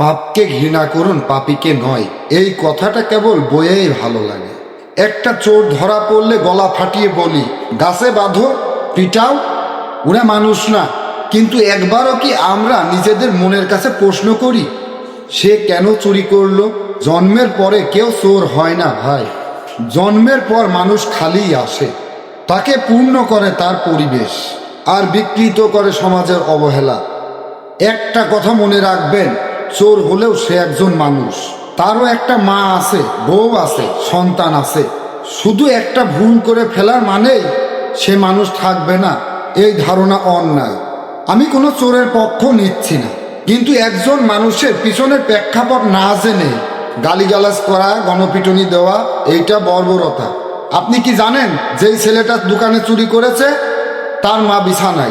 পাপকে ঘৃণা করুন, পাপীকে নয়। এই কথাটা কেবল বইয়েই ভালো লাগে। একটা চোর ধরা পড়লে গলা ফাটিয়ে বলি, গাছে বাঁধো, পিটাও, ওরা মানুষ না। কিন্তু একবারও কি আমরা নিজেদের মনের কাছে প্রশ্ন করি, সে কেন চুরি করল? জন্মের পরে কেউ চোর হয় না ভাই। জন্মের পর মানুষ খালি আসে, তাকে পূর্ণ করে তার পরিবেশ, আর বিকৃত করে সমাজের অবহেলা। একটা কথা মনে রাখবেন চোর হলেও সে একজন মানুষ। তারও একটা মা আছে, বউ আছে, সন্তান আছে। শুধু একটা ভুল করে ফেলার মানেই সে মানুষ থাকবে না। এই ধারণা অন্যায়। আমি কোনো চোরের পক্ষ নিচ্ছি না। কিন্তু একজন মানুষের পিছনের প্রেক্ষাপট না জেনে গালিগালাজ করা, গণপিটনি দেওয়া, এইটা বর্বরতা। আপনি কি জানেন যেই ছেলেটা দোকানে চুরি করেছে? তার মা বিছানায়।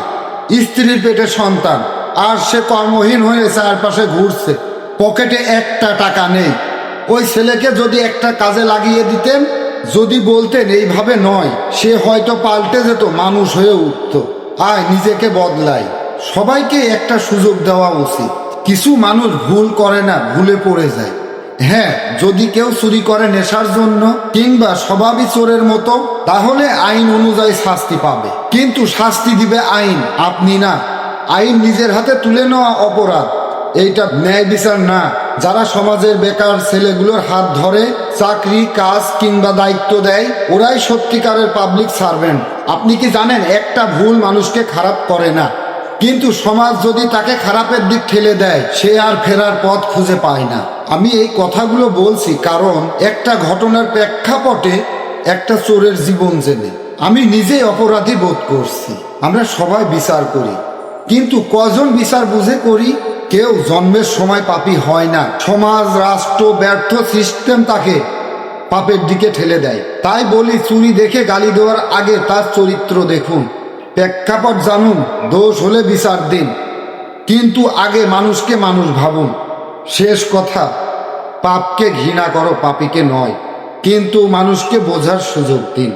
স্ত্রীর পেটে সন্তান। আর সে কর্মহীন হয়ে চারপাশে ঘুরছে। পকেটে একটা টাকা নেই। ওই ছেলেকে যদি একটা কাজে লাগিয়ে দিতেন, যদি বলতেন এইভাবে নয়, সে হয়তো পাল্টে যেত, মানুষ হয়ে উঠত। আয়, নিজেকে বদলাই। সবাইকে একটা সুযোগ দেওয়া উচিত। কিছু মানুষ ভুল করে না, ভুলে পড়ে যায়। হ্যাঁ যদি কেউ চুরি করে নেশার জন্য কিংবা স্বভাবই চোরের মতো, তাহলে আইন অনুযায়ী শাস্তি পাবে। কিন্তু শাস্তি দিবে আইন, আপনি না। আইন নিজের হাতে তুলে নেওয়া অপরাধ। এইটা ন্যায় বিচার না। যারা সমাজের বেকার ছেলেগুলোর হাত ধরে চাকরি, কাজ কিংবা দায়িত্ব দেয়, ওরাই সত্যিকারের পাবলিক সার্ভেন্ট আপনি কি জানেন, একটা ভুল মানুষকে খারাপ করে না? কিন্তু সমাজ যদি তাকে খারাপের দিক ঠেলে দেয়, সে আর ফেরার পথ খুঁজে পায় না। আমি এই কথাগুলো বলছি কারণ একটা ঘটনার প্রেক্ষাপটে একটা চোরের জীবন জেনে। আমি নিজেই অপরাধী বোধ করছি। আমরা সবাই বিচার করি। কিন্তু কজন বিচার বুঝে করি, কেউ জন্মের সময় পাপী হয় না। সমাজ, রাষ্ট্র ব্যর্থ সিস্টেম তাকে পাপের দিকে ঠেলে দেয়। তাই বলি, চুরি দেখে গালি দেওয়ার আগে তার চরিত্র দেখুন। প্রেক্ষাপট জানুন, দোষ হলে বিচার দিন। কিন্তু আগে মানুষকে মানুষ ভাবুন। শেষ কথা, পাপকে ঘৃণা করো, পাপীকে নয়। কিন্তু মানুষকে বোঝার সুযোগ দিন।